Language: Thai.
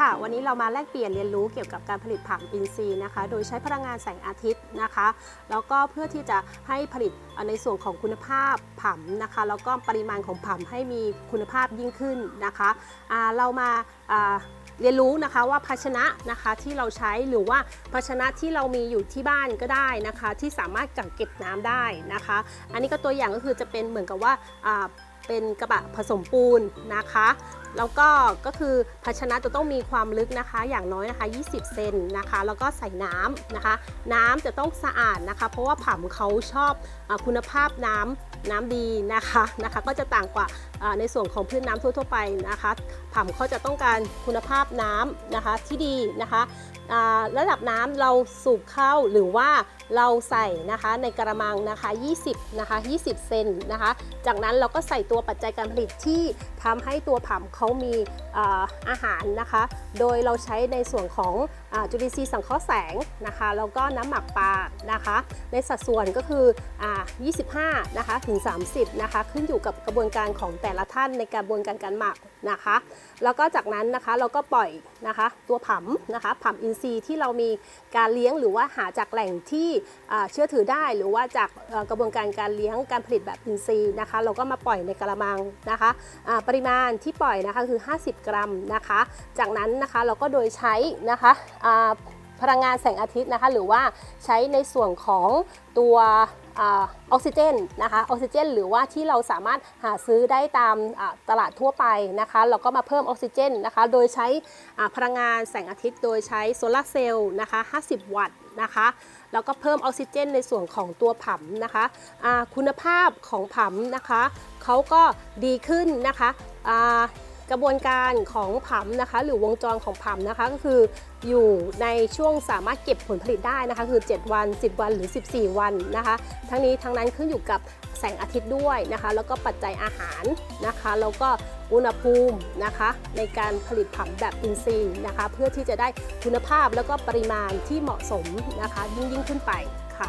ค่ะ วันนี้เรามาแลกเปลี่ยนเรียนรู้เกี่ยวกับการผลิตผักอินทรีย์นะคะ โดยใช้พลังงานแสงอาทิตย์นะคะ แล้วก็เพื่อที่จะให้ผลิตในส่วนของคุณภาพผัมนะคะ แล้วก็ปริมาณของผัมให้มีคุณภาพยิ่งขึ้นนะคะอ่าเรามาเรียนรู้นะคะว่าภาชนะนะคะที่เราใช้หรือว่าภาชนะที่เรามีอยู่ที่บ้านก็ได้นะคะ ที่สามารถกักเก็บน้ำได้นะคะ อันนี้ก็ตัวอย่างก็คือจะเป็นเหมือนกับว่า เป็นกระบะผสมปูนนะคะ แล้วก็ก็คือภาชนะจะต้องมีความลึกนะคะ อย่างน้อยนะคะ 20 เซนนะคะ แล้วก็ใส่น้ำนะคะ น้ำจะต้องสะอาดนะคะ เพราะว่าผัมเขาชอบอคุณภาพน้ำน้ำดีนะคะนะคะ ก็จะต่างกว่า ในส่วนของพืชนน้ำทั่วๆไปนะคะผัมเขาจะต้องการคุณภาพน้ำนะคะที่ดีนะคะระดับน้ำเราสูบเข้าหรือว่าเราใส่นะคะในกระมังนะคะ 20 นะคะ 20 เซนนะคะ จากนั้นเราก็ใส่ตัวปัจจัยการผลิตที่ทำให้ตัวผัมเขามีอาหารนะคะ โดยเราใช้ในส่วนของจุลินทรีย์สังเคราะห์แสงนะคะแล้วก็น้ำหมักปลานะคะ ในสัดส่วนก็คืออา25นะคะถึง 30นะคะขึ้นอยู่กับกระบวนการของแต่ละท่านในกระบวนการการหมักนะคะ แล้วก็จากนั้นนะคะเราก็ปล่อยนะคะตัวผัมนะคะผัมอินทรีย์ที่เรามีการเลี้ยงหรือว่าหาจากแหล่งที่เชื่อถือได้ หรือว่าจากกระบวนการการเลี้ยงการผลิตแบบอินทรีย์นะคะ เราก็มาปล่อยในกระมังนะคะอ่าปริมาณที่ปล่อยนะคะคือ 50 กรัมนะคะ จากนั้นนะคะเราก็โดยใช้นะคะพลังงานแสงอาทิตย์นะคะ หรือว่าใช้ในส่วนของตัวออกซิเจนนะคะออกซิเจน หรือว่าที่เราสามารถหาซื้อได้ตามตลาดทั่วไปนะคะเราก็มาเพิ่มออกซิเจนนะคะ โดยใช้พลังงานแสงอาทิตย์ โดยใช้โซลาร์เซลล์นะคะ 50 วัตต์นะคะแล้วก็เพิ่มออกซิเจน ในส่วนของตัวผัมนะคะอ่าคุณภาพของผัมนะคะเขาก็ดีขึ้นนะคะ กระบวนการของผัมนะคะ หรือวงจรของผัมนะคะก็คืออยู่ในช่วงสามารถเก็บผลผลิตได้นะคะ คือ 7 วัน 10 วันหรือ 14 วันนะคะ ทั้งนี้ทั้งนั้นขึ้นอยู่กับแสงอาทิตย์ด้วยนะคะ แล้วก็ปัจจัยอาหารนะคะแล้วก็อุณหภูมินะคะ ในการผลิตผัมแบบอินทรีย์นะคะ เพื่อที่จะได้คุณภาพแล้วก็ปริมาณที่เหมาะสมนะคะ ยิ่งยิ่งขึ้นไปค่ะ